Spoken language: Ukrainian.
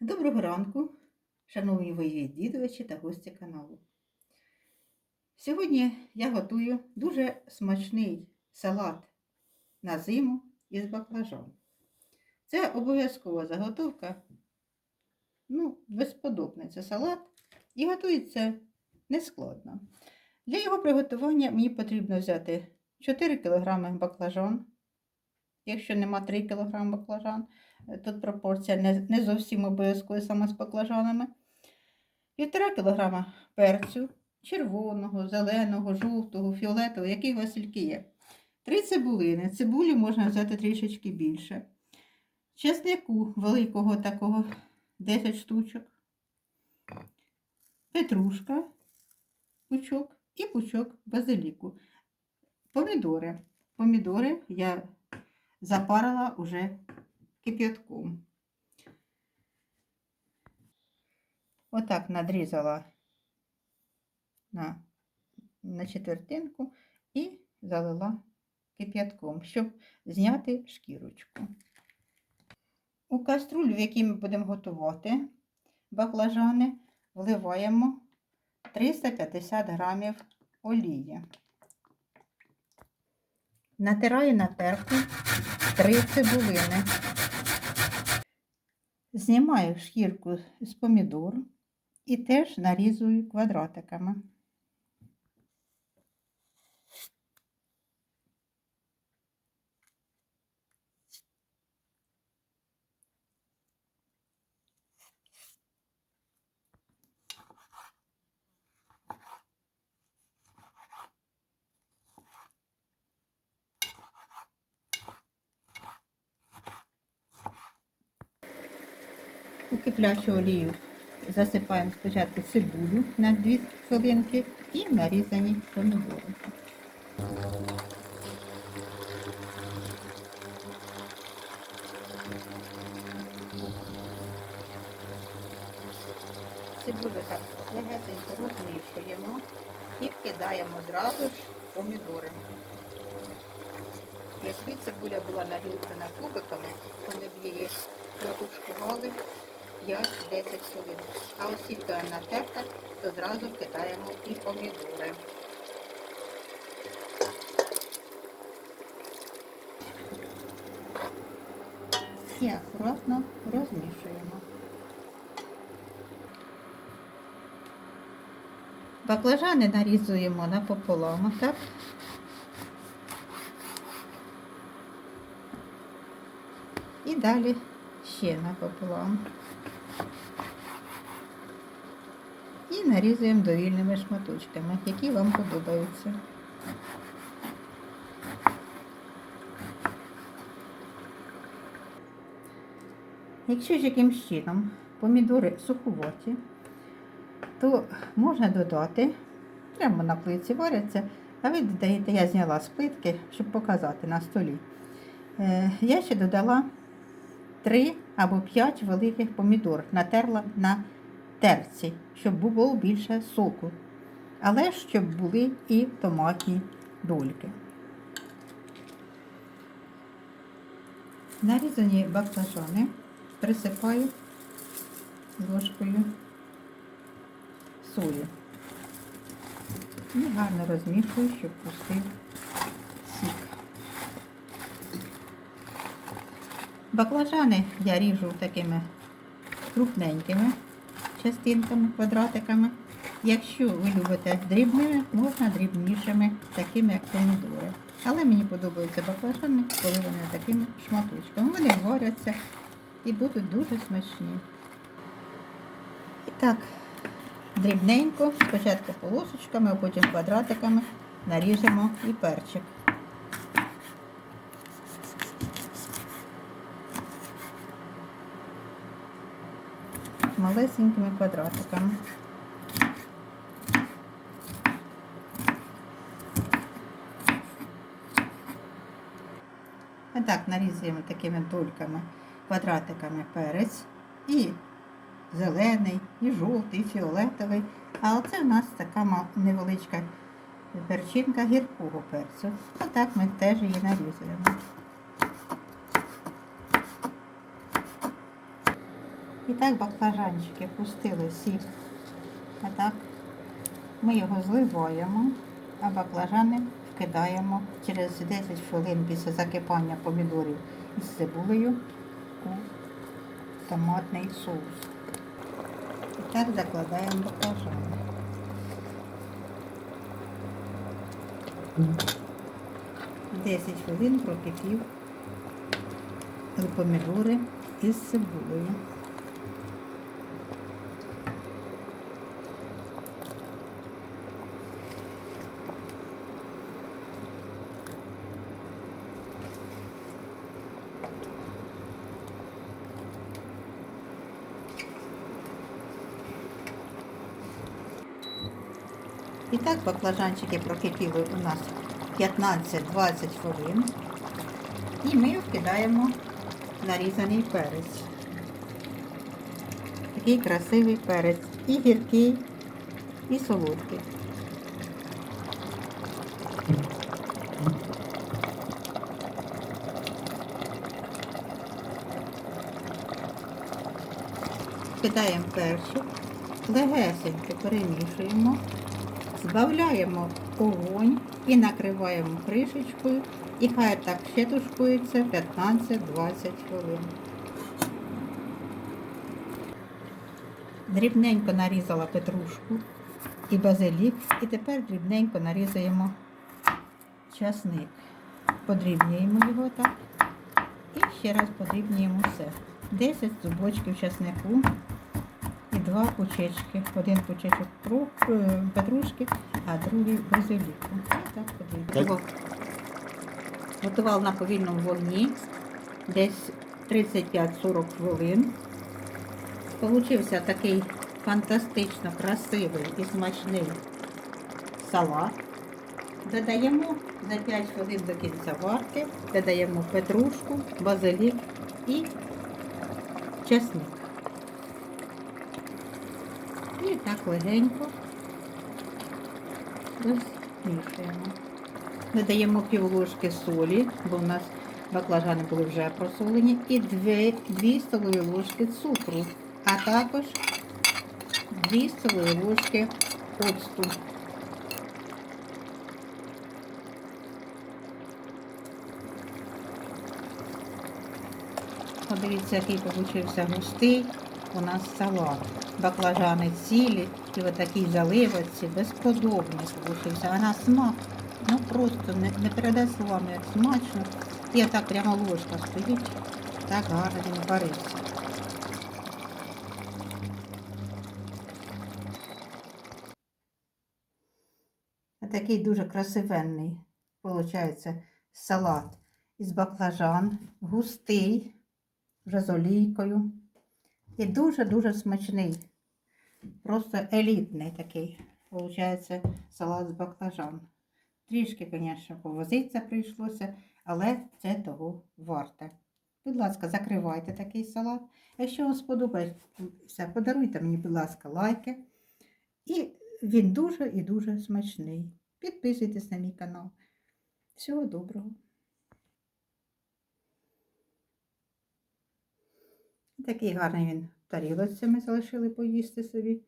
Доброго ранку, шановні мої дідовичі та гості каналу. Сьогодні я готую дуже смачний салат на зиму із баклажан. Це обов'язкова заготовка, ну, безподобний це салат і готується нескладно. Для його приготування мені потрібно взяти 4 кг баклажан. Якщо нема 3 кг баклажан, тут пропорція не, не зовсім обов'язкова саме з баклажанами. 1,5 кг перцю, червоного, зеленого, жовтого, фіолетового, який у вас тільки є. 3 цибулини. Цибулі можна взяти трішечки більше. Чеснику великого такого 10 штучок. Петрушка, пучок і пучок базиліку. Помідори. Помідори я запарила уже кип'ятком. Отак надрізала на, на четвертинку і залила кип'ятком, щоб зняти шкірочку. У каструлю, в якій ми будемо готувати баклажани, вливаємо 350 грамів олії. Натираю на терку 3 цибулини. Знімаю шкірку з помідор і теж нарізую квадратиками. У киплячу олію засипаємо спочатку цибулю на 2 хвилинки і нарізані помідори. Цибулю так легесенько розмішуємо і вкидаємо одразу ж помідори. Якби цибуля була нарізана кубиками, то ми б її 5-10 хвилин. А ось тільки натерта, то зразу кидаємо і помідори. І акуратно розмішуємо. Баклажани нарізуємо напополам, так? І далі ще напополам. І нарізуємо довільними шматочками, які вам подобаються. Якщо ж якимсь чином помідори суховаті, то можна додати, прямо на плиці варяться, а ви додаєте, я зняла з плитки, щоб показати на столі. Е, Я ще додала 3 або 5 великих помідор, натерла на терці, щоб було більше соку. Але щоб були і томатні дольки. Нарізані баклажани присипаю ложкою солі. І гарно розмішую, щоб пустив сік. Баклажани я ріжу такими крупненькими частинками, квадратиками. Якщо ви любите дрібними, можна дрібнішими, такими як помідори. Але мені подобаються баклажани, коли вони такими шматочками. Вони варяться і будуть дуже смачні. І так, дрібненько, спочатку полосочками, а потім квадратиками наріжемо і перчик. Малесенькими квадратиками. А так нарізуємо такими дольками, квадратиками перець і зелений, і жовтий, і фіолетовий. А оце у нас така невеличка перчинка гіркого перцю. Отак ми теж її нарізуємо. І так баклажанчики пустили сік. А так ми його зливаємо, а баклажани вкидаємо через 10 хвилин після закипання помідорів із цибулею у томатний соус. І так закладаємо баклажани. Десять хвилин прокипів помідори із цибулею. І так баклажанчики прокипіли у нас 15-20 хвилин. І ми вкидаємо нарізаний перець. Такий красивий перець. І гіркий, і солодкий. Кидаємо перчик, легесенько перемішуємо, збавляємо огонь і накриваємо кришечкою. І хай так ще тушкується 15-20 хвилин. Дрібненько нарізала петрушку і базилік. І тепер дрібненько нарізаємо часник. Подрібнюємо його так. І ще раз подрібнюємо все. 10 зубочків часнику два пучечки. Один пучечок е, петрушки, а другий базиліку. Так. Готував на повільному вогні десь 35-40 хвилин. Получився такий фантастично красивий і смачний салат. Додаємо за 5 хвилин до кінця варки, додаємо петрушку, базилік і чесник. І так легенько розмішуємо. Додаємо пів ложки солі, бо в нас баклажани були вже просолені, і 2, 2 столові ложки цукру, а також 2 столові ложки оцту. Подивіться, який получився густий у нас салат. Баклажани цілі і отакий заливочці безподобний получився. А на смак ну просто не, не передай словами, як смачно. І отак прямо ложка стоїть, так гарно він варився. Такий дуже красивенний, виходить, салат із баклажан, густий, вже з олійкою. І дуже-дуже смачний. Просто елітний такий. Получається салат з баклажан. Трішки, звісно, повозитися прийшлося, але це того варте. Будь ласка, закривайте такий салат. Якщо вам сподобається, подаруйте мені, будь ласка, лайки. І він дуже і дуже смачний. Підписуйтесь на мій канал. Всього доброго! Такий гарний він в ми залишили поїсти собі.